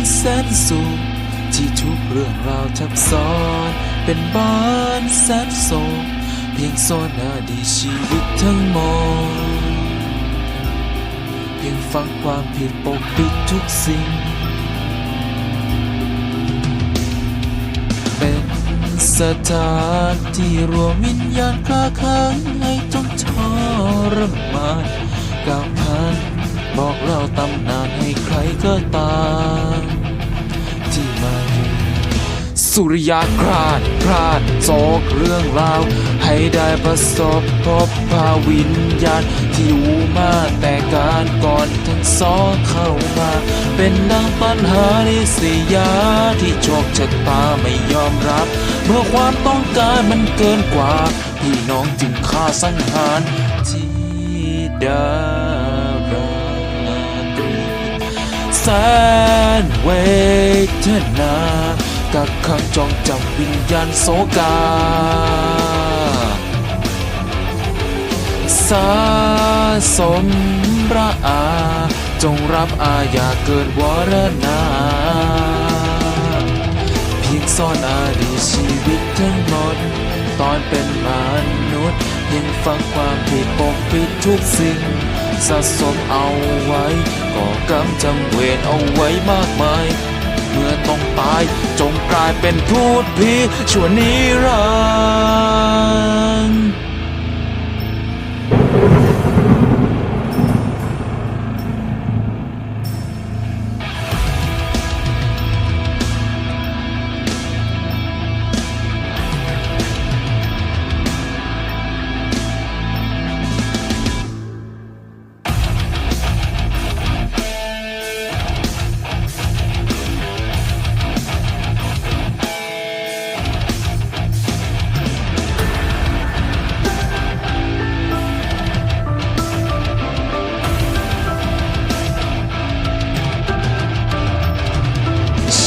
นแสนสุขที่ทุกเรื่องราวทับซ้อน เป็นบ้านแสนโศกเพียงซ่อนอดีตชีวิตทั้งหมดเพียงฟังความผิดปกปิดทุกสิ่ง เป็นสถานที่รวมวิญญาณคลาค้างให้ต้องทรมานก้าวผ่านบอกเล่าตำนานให้ใครก็ตาม สุริยาคราดคราดโศกเรื่องราว ให้ได้ประสบพบพาวิญญาณที่อยู่มาแต่การก่อนทั้งสองเข้ามา เป็นดังปัญหาในสยาที่โชคชะตาไม่ยอมรับ เมื่อความต้องการมันเกินกว่า พี่น้องจึงฆ่าสังหารที่ดาราตรีแสนเวทนา กักขังจองจำวิญญาณโศกา สาสมระอา จงรับอาญาเกินวรนาเพียงซ่อนอดีตชีวิตทั้งหมด ตอนเป็นมนุษย์ยังฟังความผิดปกปิดทุกสิ่งสะสมเอาไว้ก่อกรรมจำเวรเอาไว้มากมาย จงกลายเป็นพูดผีชั่วนิรันด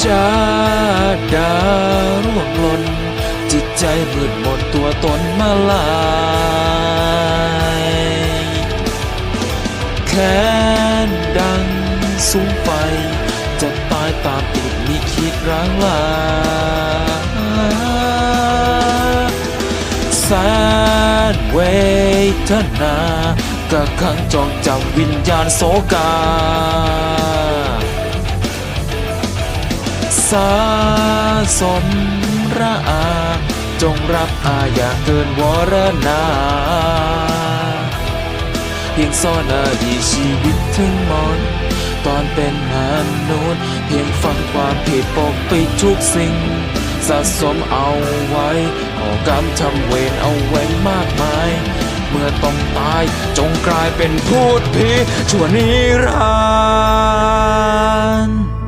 ชาดาร่วงหล่นจิตใจมืดมนตัวตนมาลายแค้นดังสูงไฟจะตายตามติดมิคิดร้างลาแสนเวทนา กะขังจองจำวิญญาณโศกา สาสมระอา จงรับอาอย่าเกินวรนาเพียงซ่อนอดีตชีวิตทั้งหมดตอนเป็นมนุษย์เพียงฟังความผิดปกปิดทุกสิ่ง สะสมเอาไว้ก่อกรรมทำเวรเอาไว้มากมาย เมื่อต้องตายจงกลายเป็นพูดผีชั่วนิรันดร์